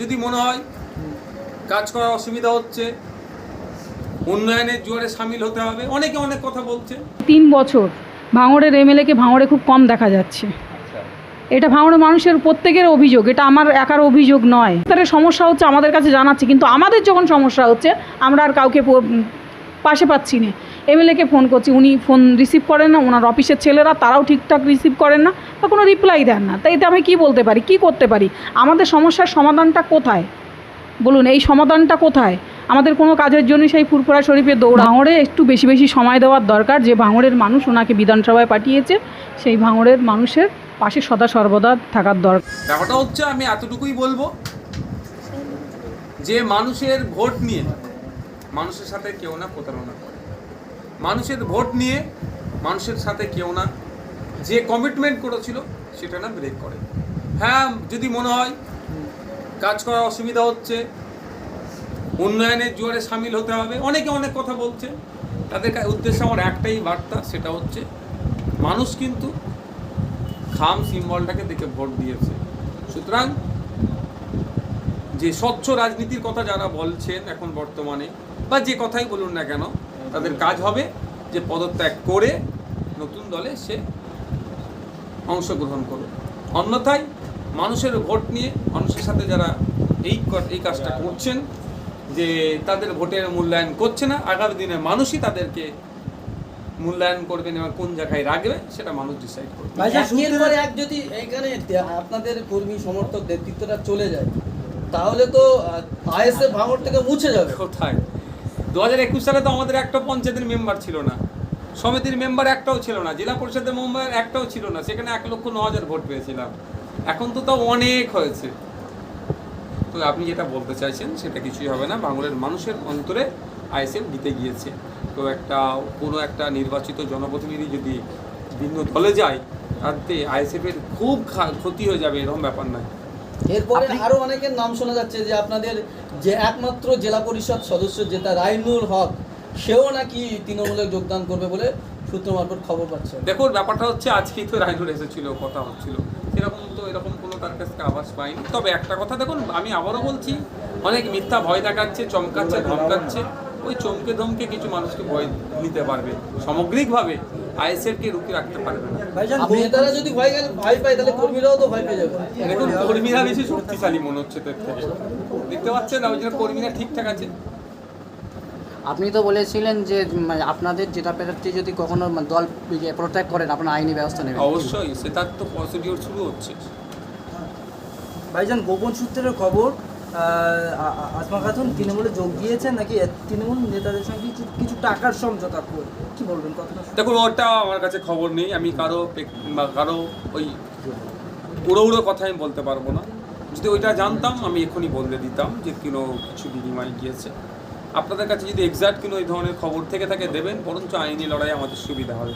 যদি মনে হয় কাজ করার অসুবিধা হচ্ছে উন্নয়নের জোয়ারে সামিল হতে হবে। অনেকে অনেক কথা বলছে। তিন বছর ভাঙড়ের এমএলএকে ভাঙড়ে খুব কম দেখা যাচ্ছে। এটা ভাঙড়ের মানুষের প্রত্যেকের অভিযোগ এটা আমার একার অভিযোগ নয়। তাদের সমস্যা হচ্ছে আমাদের কাছে জানাচ্ছে কিন্তু আমাদের যখন সমস্যা হচ্ছে আমরা আর কাউকে পাশে পাচ্ছি না। এমএলএকে ফোন করছি, উনি ফোন রিসিভ করেন না, ওনার অফিসের ছেলেরা তারাও ঠিকঠাক রিসিভ করেন না বা কোনো রিপ্লাই দেন না। তাই এতে আমি কী বলতে পারি, কি করতে পারি? আমাদের সমস্যার সমাধানটা কোথায়? বলুন, এই সমাধানটা কোথায়? আমাদের কোনো কাজের জন্য সেই ফুরফুরা শরীফে দৌড় ভাঙড়ে একটু বেশি বেশি সময় দেওয়ার দরকার। যে ভাঙড়ের মানুষ ওনাকে বিধানসভায় পাঠিয়েছে, সেই ভাঙড়ের মানুষের পাশে সদা সর্বদা থাকার দরকার। ব্যাপারটা হচ্ছে আমি এতটুকুই বলব যে মানুষের ভোট নিয়ে মানুষের সাথে কেউ না প্রতারণা করে। মানুষের ভোট নিয়ে মানুষের সাথে কেউ না যে কমিটমেন্ট করেছিল সেটা না ব্রেক করে। হ্যাঁ যদি মনে হয় কাজ করার অসুবিধা হচ্ছে, উন্নয়নের জোয়ারে সামিল হতে হবে, অনেকে অনেক কথা বলছে। তাদের উদ্দেশ্যে আমার একটাই বার্তা, সেটা হচ্ছে মানুষ কিন্তু খাম সিম্বলটাকে দেখে ভোট দিয়েছে। সুতরাং যে স্বচ্ছ রাজনীতির কথা যারা বলছেন এখন বর্তমানে বা যে কথাই বলুন না কেন তাদের কাজ হবে যে পদত্যাগ করে নতুন দলে সে অংশগ্রহণ করবে অন্যথায় মানুষের ভোট নিয়ে মানুষের সাথে যারা এই এই কাজটা করছেন যে তাদের ভোটের মূল্যায়ন করছে না আগামী দিনে মানুষই তাদেরকে মূল্যায়ন করবেন এবং কোন জায়গায় রাখবে সেটা মানুষ ডিসাইড করবে। এক যদি এখানে আপনাদের কর্মী সমর্থক নেতৃত্বটা চলে যায় তাহলে তো আইএসএফ ভাঙর থেকে মুছে যাবে। কোথায়? দু হাজার একুশ সালে তো আমাদের একটা পঞ্চায়েতের মেম্বার ছিল না। সমিতির মেম্বার একটাও ছিল না। জেলা পরিষদের মেম্বার একটাও ছিল না। সেখানে এক লক্ষ ন হাজার ভোট পেয়েছিলাম। এখন তো তাও অনেক হয়েছে। তো আপনি যেটা বলতে চাইছেন, সেটা কিছুই হবে না। বাংলার মানুষের অন্তরে আইএসএফ দিতে গিয়েছে। তো একটা, কোনো একটা নির্বাচিত জনপ্রতিনিধি যদি ভিন্ন দলে যায়, তাতে আইএসএফের খুব ক্ষতি হয়ে যাবে, এরকম ব্যাপার নয়। এরপরে আরও অনেকের নাম শোনা যাচ্ছে যে আপনাদের যে একমাত্র জেলা পরিষদ সদস্য যেটা রাইনুল হক সেও নাকি তৃণমূলে যোগদান করবে বলে সূত্র মারফত খবর পাচ্ছেন। দেখুন ব্যাপারটা হচ্ছে আজকেই তো রায়নুর এসেছিল কথা হচ্ছিল। সেরকম তো এরকম কোনো তার কাছ থেকে আভাস পাইনি। তবে একটা কথা দেখুন আমি আবারও বলছি অনেক মিথ্যা ভয় দেখাচ্ছে চমকাচ্ছে ধমকাচ্ছে। ওই চমকে ধমকে কিছু মানুষকে ভয় নিতে পারবে সামগ্রিকভাবে। আইএসএফকে রুখে রাখতে পারবে না। নেতারা যদি ভয় গেলে ভয় পায় তাহলে কর্মীরাও তো ভয় পেয়ে যাবে। দেখুন কর্মীরা বেশি শক্তিশালী মনে হচ্ছে তো দেখতে পাচ্ছেন ওই জন্য কর্মীরা ঠিকঠাক আছে। আপনি তো বলেছিলেন যে মানে আপনাদের যেটা প্রার্থী যদি কখনো দল প্রোটেক্ট করেন আপনার আইনি ব্যবস্থা নেবেন। অবশ্যই সেটার তো প্রসিডিওর শুরু হচ্ছে। ভাইজান গোপন সূত্রের খবর আসমা খাতুন তৃণমূলে যোগ দিয়েছেন নাকি তৃণমূল নেতাদের সঙ্গে কিছু কিছু টাকার সমঝোতা করে কি বলবেন কথাটা দেখুন, ওটা আমার কাছে খবর নেই। আমি কারও বা কারও ওই উড়ো উড়ো কথা আমি বলতে পারব না। যদি ওইটা জানতাম, আমি এখনই বলে দিতাম যে কোনো কিছু বিনিময় গিয়েছে। আপনাদের কাছে যদি এক্সাক্ট কোনো এই ধরনের খবর থেকে থাকে, দেবেন, বরঞ্চ আইনি লড়াই আমাদের সুবিধা হবে।